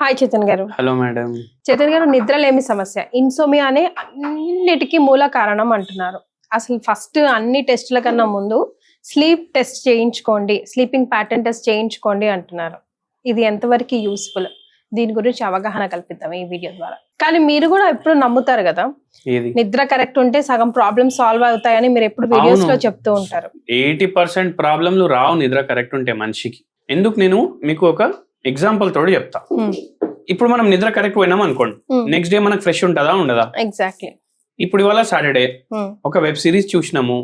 Hi Chetan గారు. Hello madam Chetan గారు నిద్రలేమి సమస్య. ఇన్సోమియా అనే అన్నిటికీ మూల కారణం అంటున్నారు. అసలు ఫస్ట్ అన్ని టెస్టుల కన్నా ముందు స్లీప్ టెస్ట్ చేయించుకోండి స్లీపింగ్ ప్యాటర్న్ టెస్ట్ చేయించుకోండి అంటున్నారు. ఇది ఎంతవరకు యూస్ఫుల్ దీని గురించి అవగాహన కల్పిద్దాం ఈ వీడియో ద్వారా. కానీ మీరు కూడా ఎప్పుడు నమ్ముతారు కదా? నిద్ర కరెక్ట్ ఉంటే సగం ప్రాబ్లమ్స్ సాల్వ్ అవుతాయని మీరు ఎప్పుడు వీడియోస్లో. చెప్తూ ఉంటారు. ఎయిటీ పర్సెంట్ ప్రాబ్లంలు రావు నిద్ర కరెక్ట్ ఉంటే మనిషికి. ఎందుకు నేను మీకు ఒక ఎగ్జాంపుల్ తోడు చెప్తా. ఇప్పుడు మనం నిద్ర కరెక్ట్ పోయినాం అనుకోండి. నెక్స్ట్ డే మనకు ఫ్రెష్ ఉంటుందా ఉండదా? ఎగ్జాక్ట్లీ ఇప్పుడు ఇవాళ సాటర్డే ఒక వెబ్ సిరీస్ చూసినాము.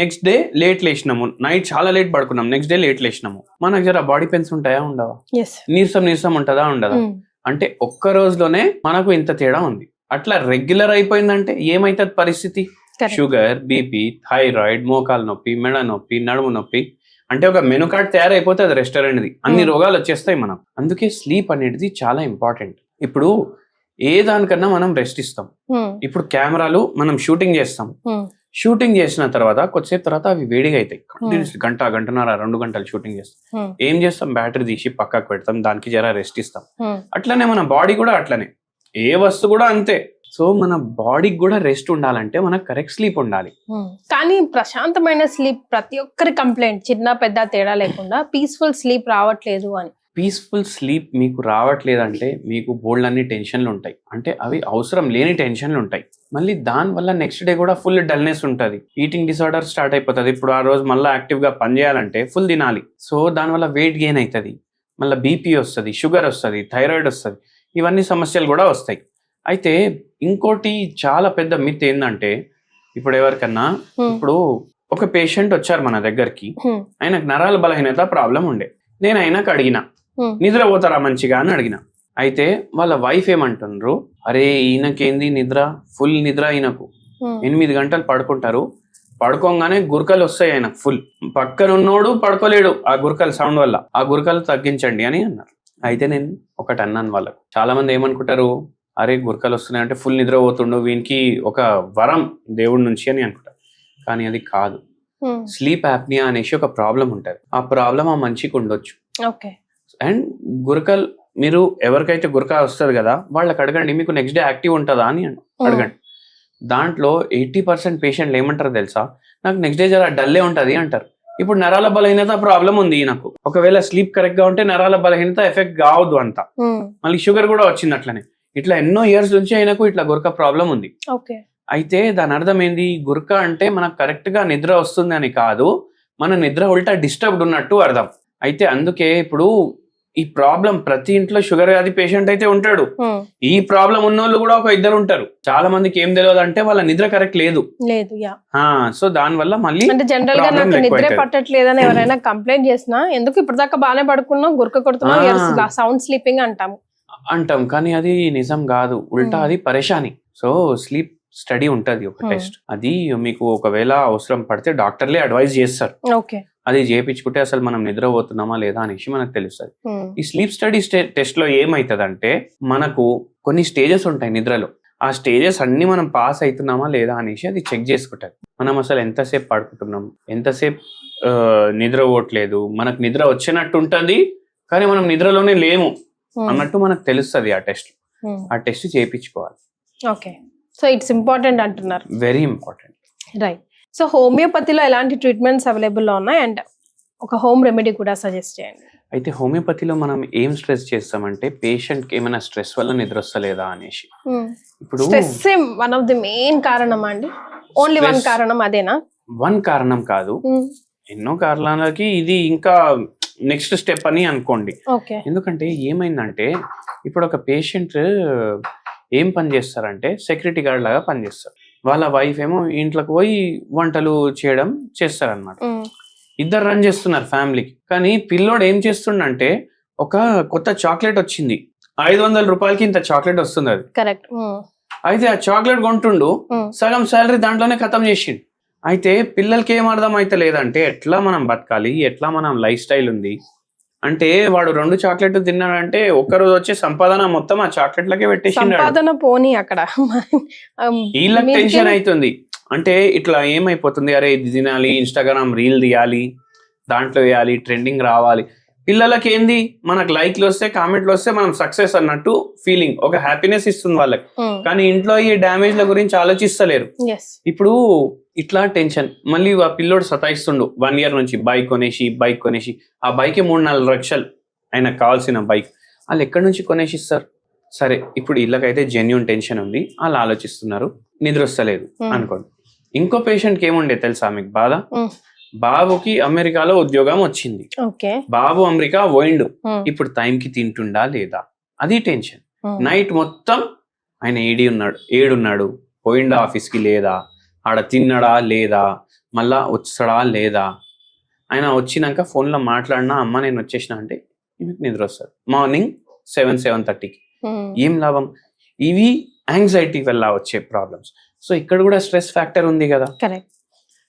నెక్స్ట్ డే లేట్ లేచినాము. నైట్ చాలా లేట్ పడుకున్నాం. నెక్స్ట్ డే లేట్ లేచినాము. మనకు జర బాడీ పెయిన్స్ ఉంటాయా ఉండవా? నీరసం నీరసం ఉంటుందా ఉండదా? అంటే ఒక్క రోజులోనే మనకు ఇంత తేడా ఉంది. అట్లా రెగ్యులర్ అయిపోయిందంటే ఏమైతుంది పరిస్థితి? షుగర్ బీపీ థైరాయిడ్ మోకాలు నొప్పి మెడ నొప్పి నడుము నొప్పి. అంటే ఒక మెను కార్డ్ తయారైపోతుంది రెస్టారెంట్ది అన్ని Hmm. రోగాలు వచ్చేస్తాయి మనం అందుకే స్లీప్ అనేది చాలా ఇంపార్టెంట్. ఇప్పుడు ఏ దానికన్నా మనం రెస్ట్ ఇస్తాం. ఇప్పుడు కెమెరాలు మనం షూటింగ్ చేస్తాం. షూటింగ్ చేసిన తర్వాత కొద్దిసేపు తర్వాత అవి వేడిగా అవుతాయి. Continuously గంట గంటన్నర రెండు గంటలు షూటింగ్ చేస్తాం. ఏం చేస్తాం? బ్యాటరీ తీసి పక్కకు పెడతాం. దానికి జర రెస్ట్ ఇస్తాం. అట్లనే మన బాడీ కూడా అట్లనే. ఏ వస్తువు కూడా అంతే. సో మన బాడీకి కూడా రెస్ట్ ఉండాలంటే మనకు కరెక్ట్ స్లీప్ ఉండాలి. కానీ ప్రశాంతమైన స్లీప్ ప్రతి ఒక్కరి కంప్లైంట్ చిన్న పెద్ద తేడా లేకుండా పీస్ఫుల్ స్లీప్ రావట్లేదు అని. పీస్ఫుల్ స్లీప్ మీకు రావట్లేదంటే మీకు బోల్డ్ అన్ని టెన్షన్లు ఉంటాయి. అంటే అవి అవసరం లేని టెన్షన్లు ఉంటాయి. మళ్ళీ దానివల్ల నెక్స్ట్ డే కూడా ఫుల్ డల్నెస్ ఉంటుంది. ఈటింగ్ డిసార్డర్ స్టార్ట్ అయిపోతుంది. ఇప్పుడు ఆ రోజు మళ్ళీ యాక్టివ్గా పని చేయాలంటే ఫుల్ తినాలి. సో దానివల్ల వెయిట్ గెయిన్ అవుతుంది మళ్ళీ బీపీ వస్తుంది షుగర్ వస్తుంది థైరాయిడ్ వస్తుంది. ఇవన్నీ సమస్యలు కూడా వస్తాయి. అయితే ఇంకోటి చాలా పెద్ద మిత్ ఏంటంటే ఇప్పుడు ఎవరికన్నా ఇప్పుడు ఒక పేషెంట్ వచ్చారు మన దగ్గరికి ఆయనకు నరాల బలహీనత ప్రాబ్లం ఉండే. నేను ఆయనకు అడిగిన నిద్ర పోతారా మంచిగా? అని అడిగిన. అయితే వాళ్ళ వైఫ్ ఏమంటున్నారు అరే ఈయనకేంది నిద్ర? ఫుల్ నిద్ర ఈయనకు. ఎనిమిది గంటలు పడుకుంటారు. పడుకోగానే గురకలు వస్తాయి ఆయనకు ఫుల్ పక్కన ఉన్నోడు పడుకోలేడు ఆ గురకల సౌండ్ వల్ల. ఆ గురకలు తగ్గించండి అని అన్నారు. అయితే నేను ఒకటి అన్నాను వాళ్ళకు. చాలా మంది ఏమనుకుంటారు అరే గురకలు వస్తున్నాయి అంటే ఫుల్ నిద్ర పోతుండు వీనికి ఒక వరం దేవుడి నుంచి అని అనుకుంటారు కానీ అది కాదు. స్లీప్ యాప్నియా అనేసి ఒక ప్రాబ్లం ఉంటుంది. ఆ ప్రాబ్లం ఆ మనిషికి ఉండొచ్చు. ఓకే అండ్ గురకల్ మీరు ఎవరికైతే గురక వస్తుంది కదా వాళ్ళకి అడగండి మీకు నెక్స్ట్ డే యాక్టివ్ ఉంటుందా అని అడగండి. దాంట్లో ఎయిటీ పర్సెంట్ పేషెంట్లు ఏమంటారు తెలుసా? నాకు నెక్స్ట్ డే జర డల్లే ఉంటుంది అంటారు. ఇప్పుడు నరాల బలహీనత ప్రాబ్లం ఉంది నాకు ఒకవేళ స్లీప్ కరెక్ట్గా ఉంటే నరాల బలహీనత ఎఫెక్ట్ కావద్దు అంత మళ్ళీ షుగర్ కూడా వచ్చింది అట్లనే. ఇట్లా ఎన్నో ఇయర్స్ నుంచి ఆయనకు ఇట్లా గురక ప్రాబ్లం ఉంది. ఓకే. అయితే దాని అర్థం ఏంది? గురక అంటే మనకు కరెక్ట్గా నిద్ర వస్తుంది అని కాదు మన నిద్ర ఉల్టా డిస్టర్బ్డ్ ఉన్నట్టు అర్థం. అయితే అందుకే ఇప్పుడు ఈ ప్రాబ్లం ప్రతి ఇంట్లో షుగర్ వ్యాధి పేషెంట్ అయితే ఉంటాడు. ఈ ప్రాబ్లం ఉన్నోళ్ళు కూడా ఒక ఇద్దరు ఉంటారు. చాలా మందికి ఏం తెలియదు అంటే వాళ్ళ నిద్ర కరెక్ట్ లేదు. లేదు యా. సో దాని వల్ల మళ్ళీ అంటే జనరల్గా నాకు నిద్ర. పట్టట్లేదని ఎవరైనా కంప్లైంట్ చేసినా ఎందుకు ఇప్పుడు దాకా బాగానే పడుకున్నాం గురక కొడుతున్నాం. సౌండ్ స్లీపింగ్ అంటాము. అంటాం. కానీ అది నిజం కాదు. ఉల్టా Hmm. అది పరేషాని. సో స్లీప్ స్టడీ ఉంటది ఒక Hmm. టెస్ట్. అది మీకు ఒకవేళ అవసరం పడితే డాక్టర్లే అడ్వైజ్ చేస్తారు. ఓకే. అది చేయించుకుంటే అసలు మనం నిద్రపోతున్నామా లేదా అనేసి మనకు తెలుస్తుంది. ఈ స్లీప్ స్టడీ టెస్ట్లో ఏమైతుందంటే మనకు కొన్ని స్టేజెస్ ఉంటాయి నిద్రలో. ఆ స్టేజెస్ అన్ని మనం పాస్ అవుతున్నామా లేదా అనేసి అది చెక్ చేసుకుంటారు మనం అసలు ఎంతసేపు పడుకుంటున్నాం? ఎంతసేపు నిద్ర పోవట్లేదు? మనకు నిద్ర వచ్చినట్టు ఉంటుంది కానీ మనం నిద్రలోనే లేము. అన్నట్టు మనకు తెలుస్తుంది ఆ టెస్ట్. ఆ టెస్ట్ చేయించుకోవాలి. ఓకే. సో ఇట్స్ ఇంపార్టెంట్ అంటున్నారు. వెరీ ఇంపార్టెంట్ రైట్ సో హోమియోపతిలో ఎలాంటి ట్రీట్మెంట్స్ అవైలబుల్లో ఉన్నాయి? అండ్ ఒక హోమ్ రెమెడీ కూడా సజెస్ట్ చేయండి. అయితే హోమియోపతిలో మనం ఏం స్ట్రెస్ చేస్తామంటే పేషెంట్కి ఏమైనా స్ట్రెస్ వల్ల నిద్ర వస్తలేదా అనేసి. ఇప్పుడు stress one of the main కారణమా అండి? Only one. కారణం అదేనా? వన్ కారణం కాదు. ఎన్నో కారణాలకి ఇది ఇంకా నెక్స్ట్ స్టెప్ అని అనుకోండి. ఎందుకంటే ఏమైందంటే ఇప్పుడు ఒక పేషెంట్ ఏం పని చేస్తారంటే సెక్యూరిటీ గార్డ్ లాగా పనిచేస్తారు వాళ్ళ వైఫ్ ఏమో ఇంట్లోకి పోయి వంటలు చేయడం చేస్తారనమాట ఇద్దరు రన్ చేస్తున్నారు ఫ్యామిలీకి కానీ పిల్లోడు ఏం చేస్తుండంటే ఒక కొత్త చాక్లెట్ వచ్చింది. ఐదు వందల రూపాయలకి ఇంత చాక్లెట్ వస్తుంది అది. కరెక్ట్. అయితే ఆ చాక్లెట్ కొంటుండు సగం శాలరీ దాంట్లోనే ఖతం చేసిండు. అయితే పిల్లలకి ఏం అర్థం అయితే లేదంటే ఎట్లా మనం బతకాలి? ఎట్లా మనం లైఫ్ స్టైల్ ఉంది? అంటే వాడు రెండు చాక్లెట్ తిన్నాడంటే ఒక్క రోజు వచ్చే సంపాదన మొత్తం ఆ చాక్లెట్లకే సంపాదన పోనీ అక్కడ. వీళ్ళకి టెన్షన్ అవుతుంది. అంటే ఇట్లా ఏమైపోతుంది? అరే ఇది తినాలి ఇన్స్టాగ్రామ్ రీల్ తీయాలి దాంట్లో వేయాలి ట్రెండింగ్ రావాలి. పిల్లలకి ఏంది? మనకు లైక్లు వస్తే కామెంట్లు వస్తే మనం సక్సెస్ అన్నట్టు ఫీలింగ్ ఒక హ్యాపీనెస్ ఇస్తుంది వాళ్ళకి. కానీ ఇంట్లో ఈ డ్యామేజ్ల గురించి ఆలోచిస్తలేరు. ఇప్పుడు ఇట్లా టెన్షన్ మళ్ళీ ఆ పిల్లోడు సతాయిస్తుండు వన్ ఇయర్ నుంచి బైక్ కొనేసి బైక్ కొనేసి ఆ బైక్ మూడు నాలుగు లక్షలు ఆయనకు కావాల్సిన బైక్ వాళ్ళు ఎక్కడి నుంచి కొనేసి ఇస్తారు సరే ఇప్పుడు వీళ్ళకైతే జెన్యున్ టెన్షన్ ఉంది వాళ్ళు ఆలోచిస్తున్నారు నిద్ర వస్తలేదు Hmm. అనుకోండి. ఇంకో పేషెంట్కి ఏముండే తెలుసా మీకు బాధ? Hmm. బాబుకి అమెరికాలో ఉద్యోగం వచ్చింది. బాబు అమెరికా పోయిండు ఇప్పుడు టైంకి తింటుండా లేదా? అది టెన్షన్ నైట్ మొత్తం ఆయన ఏడి ఉన్నాడు ఏడున్నాడు పోయిండా ఆఫీస్కి లేదా? ఆడ తిన్నాడా లేదా? మళ్ళా వచ్చాడా లేదా? ఆయన వచ్చినాక ఫోన్లో మాట్లాడినా అమ్మ నేను వచ్చేసిన అంటే నిద్ర వస్తుంది. మార్నింగ్ సెవెన్ సెవెన్ థర్టీకి ఏం లాభం? ఇవి యాంగ్జైటీ వల్ల వచ్చే ప్రాబ్లమ్స్ సో ఇక్కడ కూడా స్ట్రెస్ ఫ్యాక్టర్ ఉంది కదా. Correct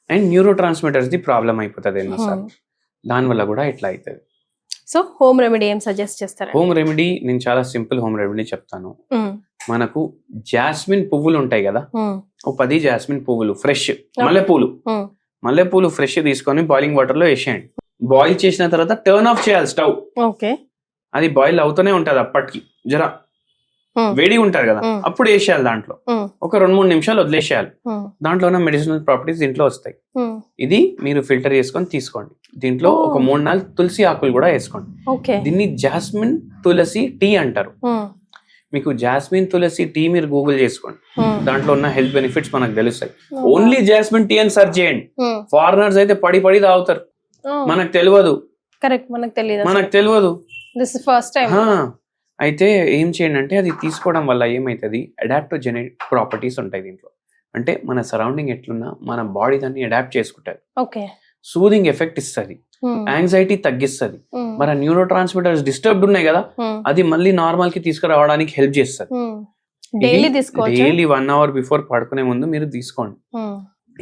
and neurotransmitters the problem అయిపోతుంది ఎన్నోసార్లు దానివల్ల కూడా ఇట్లా అవుతుంది సో హోమ్ రెమెడీ ఏం సజెస్ట్ చేస్తారా హోమ్ రెమెడీ నేను చాలా సింపుల్ హోమ్ రెమెడీ చెప్తాను. మనకు జాస్మిన్ పువ్వులు ఉంటాయి కదా. ఓ పది జాస్మిన్ పువ్వులు ఫ్రెష్ మల్లెపూలు. మల్లెపూలు ఫ్రెష్ తీసుకొని బాయిలింగ్ వాటర్లో వేసేయండి. బాయిల్ చేసిన తర్వాత టర్న్ ఆఫ్ చేయాలి స్టవ్ ఓకే అది బాయిల్ అవుతూనే ఉంటది అప్పటికి. జర వేడి ఉంటది కదా. అప్పుడు వేసేయాలి దాంట్లో. ఒక రెండు మూడు నిమిషాలు వదిలేసేయాలి. దాంట్లో ఉన్న మెడిసినల్ ప్రాపర్టీస్ దీంట్లో వస్తాయి. ఇది మీరు ఫిల్టర్ చేసుకొని తీసుకోండి. దీంట్లో. ఒక మూడు నాలుగు తులసి ఆకులు కూడా వేసుకోండి. దీన్ని జాస్మిన్ తులసి టీ అంటారు. మీకు జాస్మిన్ తులసి టీ మీరు గూగుల్ చేసుకోండి. దాంట్లో ఉన్న హెల్త్ బెనిఫిట్స్ మనకు తెలుస్తాయి. ఓన్లీ జాస్మిన్ టీ అని సెర్చ్ చేయండి. ఫారినర్స్ అయితే పడి పడి తాగుతారు. మనకు తెలియదు. కరెక్ట్ మనకు తెలియదు. మనకు తెలియదు. దిస్ ఫస్ట్ టైం అయితే ఏం చేయండి అంటే అది తీసుకోవడం వల్ల ఏమవుతుంది అడాప్టోజెనెటిక్ ప్రాపర్టీస్ ఉంటాయి దీంట్లో. అంటే మన సరౌండింగ్ ఎట్లున్నా మన బాడీ దాన్ని అడాప్ట్ చేసుకుంటుంది. ఓకే. సూదింగ్ ఎఫెక్ట్ ఇస్తుంది. యాంగ్జైటీ తగ్గిస్తుంది. మన న్యూరో ట్రాన్స్మిటర్స్ డిస్టర్బ్డ్ ఉన్నాయి కదా? అది మళ్ళీ నార్మల్కి తీసుకురావడానికి హెల్ప్ చేస్తుంది. Daily daily one hour before పడుకునే ముందు మీరు తీసుకోండి.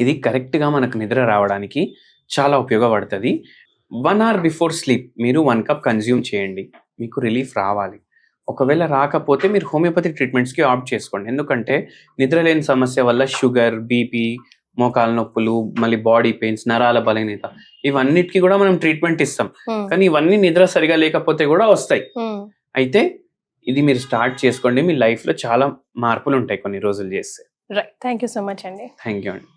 ఇది కరెక్ట్గా మనకు నిద్ర రావడానికి చాలా ఉపయోగపడుతుంది. వన్ అవర్ బిఫోర్ స్లీప్ మీరు వన్ కప్ కన్జ్యూమ్ చేయండి. మీకు రిలీఫ్ రావాలి. ఒకవేళ రాకపోతే మీరు హోమియోపతి ట్రీట్మెంట్స్కి ఆప్ట్ చేసుకోండి. ఎందుకంటే నిద్ర లేని సమస్య వల్ల షుగర్ బీపీ మోకాల నొప్పులు మళ్ళీ బాడీ పెయిన్స్ నరాల బలహీనత ఇవన్నిటికీ కూడా మనం ట్రీట్మెంట్ ఇస్తాం. కానీ ఇవన్నీ నిద్ర సరిగా లేకపోతే కూడా వస్తాయి. అయితే ఇది మీరు స్టార్ట్ చేసుకోండి. మీ లైఫ్లో చాలా మార్పులు ఉంటాయి కొన్ని రోజులు చేస్తే. Right. Thank you so much అండి. థ్యాంక్ యూ అండి.